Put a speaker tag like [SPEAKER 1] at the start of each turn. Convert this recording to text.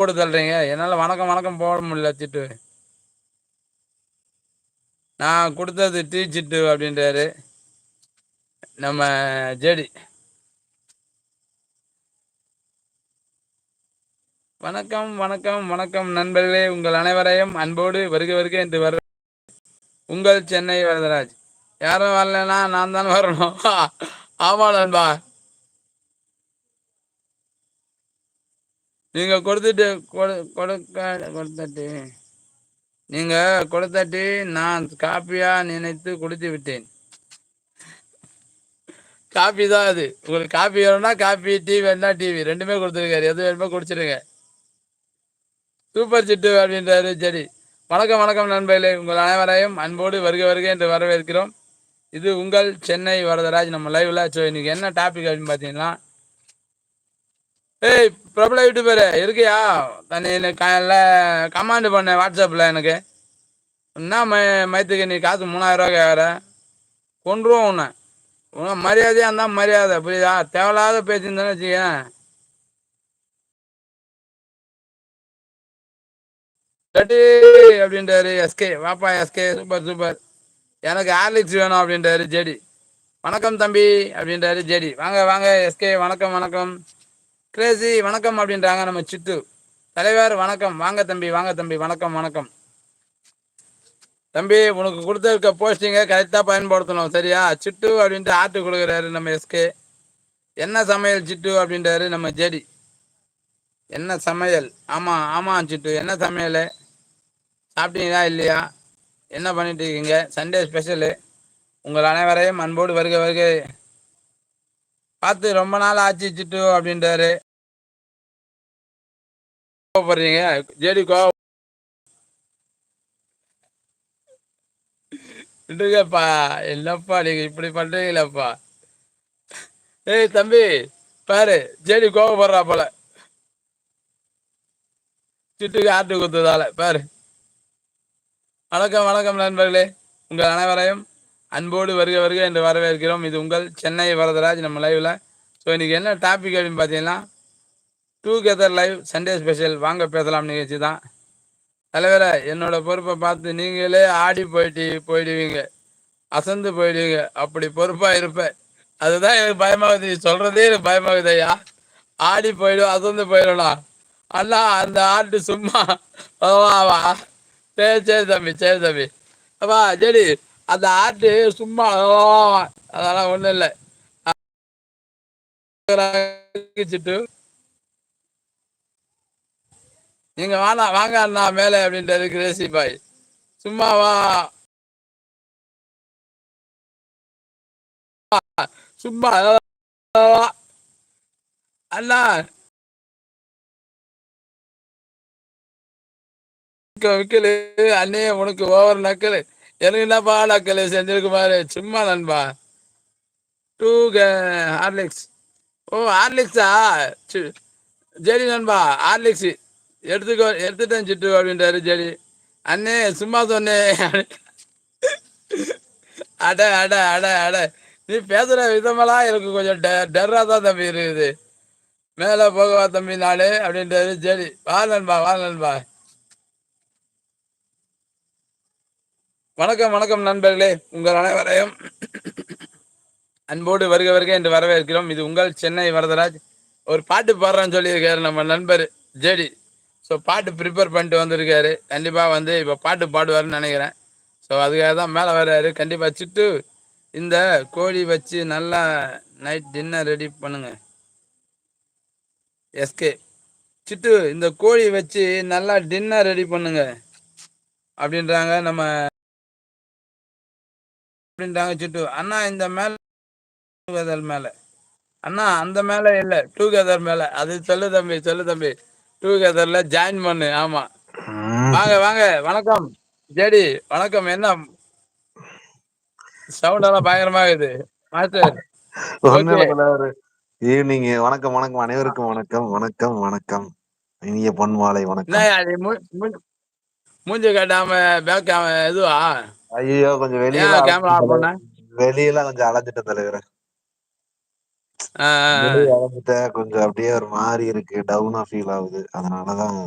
[SPEAKER 1] போட்டு தள்ளுறீங்க என்னால வணக்கம் வணக்கம் போட முடியல திட்டு நான் கொடுத்தது டீ சிட்டு அப்படின்றாரு. நம்ம ஜேடி. வணக்கம் வணக்கம் வணக்கம் நண்பர்களே. உங்கள் அனைவரையும் அன்போடு வருக வருக என்று வர உங்கள் சென்னை வரதராஜ். யாரும் வரலன்னா நான் தான் வரணும். ஆமா நண்பா. நீங்க கொடுத்துட்டு கொடுக்க கொடுத்தாட்டி. நீங்க கொடுத்தாட்டி நான் காப்பியா நினைத்து கொடுத்து விட்டேன். காப்பி தான் அது. உங்களுக்கு காப்பி வேணும்னா காப்பி டிவி வேணும்னா டிவி ரெண்டுமே கொடுத்துருக்காரு. எது வேணுமோ குடிச்சிருங்க. சூப்பர் சிட்டு அப்படின்றாரு சரி வணக்கம் வணக்கம் நண்பர்களே. உங்கள் அனைவரையும் அன்போடு வருக வருக என்று வரவேற்கிறோம். இது உங்கள் சென்னை வரதராஜ். நம்ம லைவ்ல ஸோ இன்னைக்கு என்ன டாபிக் அப்படின்னு பார்த்தீங்கன்னா ஏய் பிரபல வீட்டு பேரு இருக்கியா தண்ணி காலைல கமாண்டு பண்ண வாட்ஸ்அப்பில் எனக்கு. என்ன மை மைத்துக்கு நீ காசு மூணாயிரம் ரூபா கேட்குற கொண்டுருவோம் உன்னை. உன்னை மரியாதையாக இருந்தால் மரியாதை புரியுதா? தேவையில்லாத பேசியிருந்தேன்னு வச்சுக்கேன் கட்டி அப்படின்றாரு எஸ்கே வாப்பா எஸ்கே சூப்பர் சூப்பர். எனக்கு ஆர்லிக்ஸ் வேணும் அப்படின்றாரு ஜெடி. வணக்கம் தம்பி அப்படின்றாரு ஜெடி. வாங்க வாங்க எஸ்கே வணக்கம் வணக்கம். கிரேசி வணக்கம் அப்படின்றாங்க நம்ம சித்து தலைவர் வணக்கம். வாங்க தம்பி வாங்க தம்பி. வணக்கம் வணக்கம். தம்பி உனக்கு கொடுத்துருக்க போஸ்டிங்கை கரெக்டாக பயன்படுத்தணும். சரியா? சிட்டு அப்படின்ட்டு ஆட்டு கொடுக்குறாரு நம்ம எஸ்கே என்ன சமையல் சிட்டு அப்படின்றாரு நம்ம ஜெடி என்ன சமையல்? ஆமாம் ஆமாம் சிட்டு. என்ன சமையல்? சாப்பிட்டீங்களா இல்லையா? என்ன பண்ணிட்டு இருக்கீங்க? சண்டே ஸ்பெஷலு உங்கள் அனைவரையும் அன்போடு வருக வருக. பார்த்து ரொம்ப நாள் ஆச்சு சிட்டு அப்படின்றாரு. கோவப்படுறீங்க? ஜேடி கோ விட்டுங்கப்பா என்னப்பா நீங்க இப்படி பண்றீங்களப்பா. ஏய் தம்பி பாரு ஜேடி கோவப்படுறா போல. சிட்டுக்கு ஆட்டு குத்துதால பாரு. வணக்கம் வணக்கம் நண்பர்களே. உங்கள் அனைவரையும் அன்போடு வருக வருக என்று வரவேற்கிறோம். இது உங்கள் சென்னை வரதராஜ் நம்ம லைவில் ஸோ இன்னைக்கு என்ன டாபிக் அப்படின்னு பார்த்தீங்கன்னா together live Sunday special வாங்க பேசலாம் நிகழ்ச்சி தான். தலைவரை என்னோட பொறுப்பை பார்த்து நீங்களே ஆடி போயிட்டு போயிடுவீங்க. அசந்து போயிடுவீங்க. அப்படி பொறுப்பாக இருப்பேன் அதுதான் எனக்கு பயமாகுது. சொல்கிறதே எனக்கு பயமாகுது ஐயா. ஆடி போயிடும் அசந்து போயிடும்டா அண்ணா அந்த ஆட்டு சும்மா. சரி சரி தம்பி சரி தம்பி. அப்பா சரி அந்த ஆட்டு சும்மா அதெல்லாம் ஒன்றும் இல்லை சிட்டு நீங்க வாங்க வாங்க அண்ணா மேலே அப்படின்றது கிரேசி பாய் சும்மா வா சும்மா அண்ணா விக்கலு அண்ணே உனக்கு ஓவர் நக்கல் எனக்கு என்னப்பா நக்கல் செஞ்சிருக்கு பாரு சும்மா நண்பா. Two Horlicks. ஓ ஹார்லிக்ஸா? ஜெரி நண்பா ஹார்லிக்ஸ். எடுத்துக்கோ எடுத்துட்டேன் சிட்டு அப்படின்றாரு ஜெடி அண்ணே சும்மா சொன்னேன் அட அட அட அட. நீ பேசுற விதமெல்லாம் எனக்கு கொஞ்சம் டெர்ரா தான் தம்பி இருக்குது. மேலே போகவா தம்பி நாளே அப்படின்றாரு ஜெடி வா நண்பா வா நண்பா. வணக்கம் வணக்கம் நண்பர்களே. உங்கள் அனைவரையும் அன்போடு வருக வருக என்று வரவேற்கிறோம். இது உங்கள் சென்னை வரதராஜ். ஒரு பாட்டு பாடுறான்னு சொல்லியிருக்காரு நம்ம நண்பர் ஜேடி. ஸோ பாட்டு ப்ரிப்பேர் பண்ணிட்டு வந்திருக்காரு. கண்டிப்பாக வந்து இப்போ பாட்டு பாடுவார்னு நினைக்கிறேன். ஸோ அதுக்காக தான் மேலே வர்றாரு. கண்டிப்பாக சிட்டு இந்த கோழி வச்சு நல்லா நைட் டின்னர் ரெடி பண்ணுங்க. எஸ்கே சிட்டு இந்த கோழி வச்சு நல்லா டின்னர் ரெடி பண்ணுங்க. அப்படின்றாங்க நம்ம அப்படின்றாங்க சிட்டு. அண்ணா இந்த மேல கதர் மேல. அண்ணா அந்த மேல இல்ல டூ கதர் மேல. அது சொல்லு தம்பி சொல்லு தம்பி. டூ கதர்ல ஜாயின் பண்ணு ஆமா. வாங்க வாங்க வணக்கம். ஜேடி வணக்கம். என்ன? சவுண்ட் எல்லாம் பயங்கரமா இருக்குது.
[SPEAKER 2] மாஸ்டர் ஈவினிங் வணக்கம் வணக்கம். அனைவருக்கும் வணக்கம் வணக்கம் வணக்கம். இனிய பொன்மாலை வணக்கம்.
[SPEAKER 1] மூஞ்சி காட்டாம பேக் இதுவா?
[SPEAKER 2] ஐயோ கொஞ்சம் வெளியில
[SPEAKER 1] கேமரா ஆன் பண்ண?
[SPEAKER 2] வெளியில கொஞ்சம் அலைஞ்சிட்ட தலைவர் வளர்ந்துட்டேன் கொஞ்சம் அப்படியே ஒரு மாறி இருக்கு. டவுனா ஃபீல் ஆகுது. அதனாலதான்